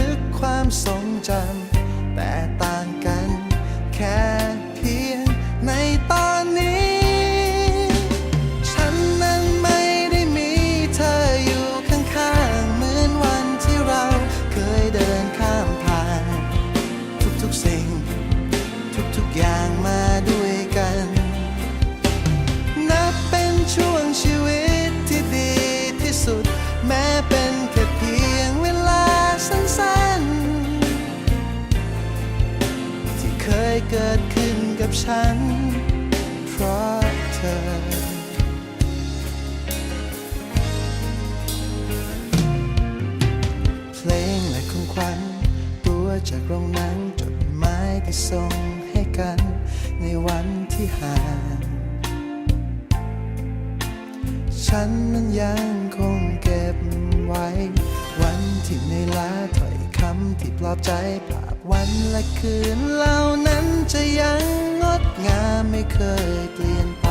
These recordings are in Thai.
ก ทรงจำ ยเกิดขึ้นกับฉัน เพราะเธอเพลงและของขวัญตัวจากโรงหนังจดหมายที่ส่งให้กันในวันที่ห่าง ฉันนั้นยังคงเก็บไว้ วันที่ในอยล้าถ้อย คำที่ปลอบใจภาพวันและคืนเหล่านั้นจะยังงดงามไม่เคยเปลี่ยนไป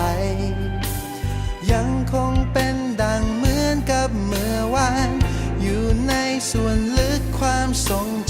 ยังคงเป็นดังเหมือนกับเมื่อวาน อยู่ในส่วนลึกความทรงจ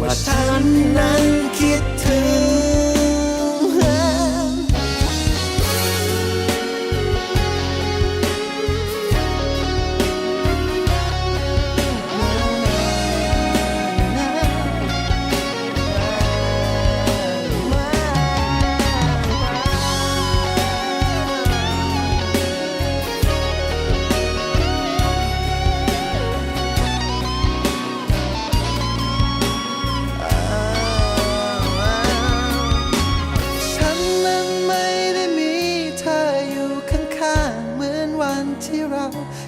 ว่าฉันนั้นคิดถึง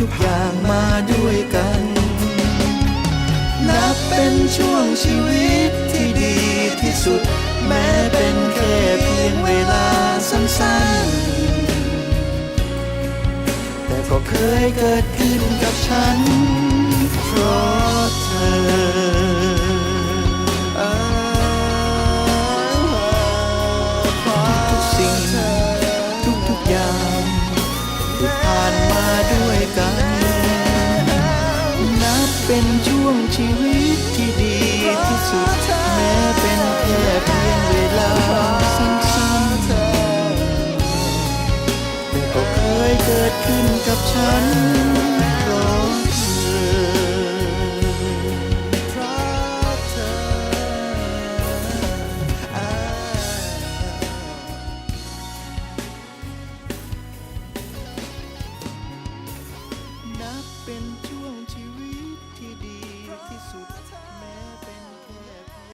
ทุกๆอย่างมาด้วยกัน นับเป็นช่วงชีวิตที่ดีที่สุด แม้เป็นแค่เพียงเวลาสั้นๆ แต่ก็เคยเกิดขึ้นกับฉัน เพราะเธอทุกสิ่งทุกๆอย่างที่ผ่านมาด้วย ขึ้นกับฉัน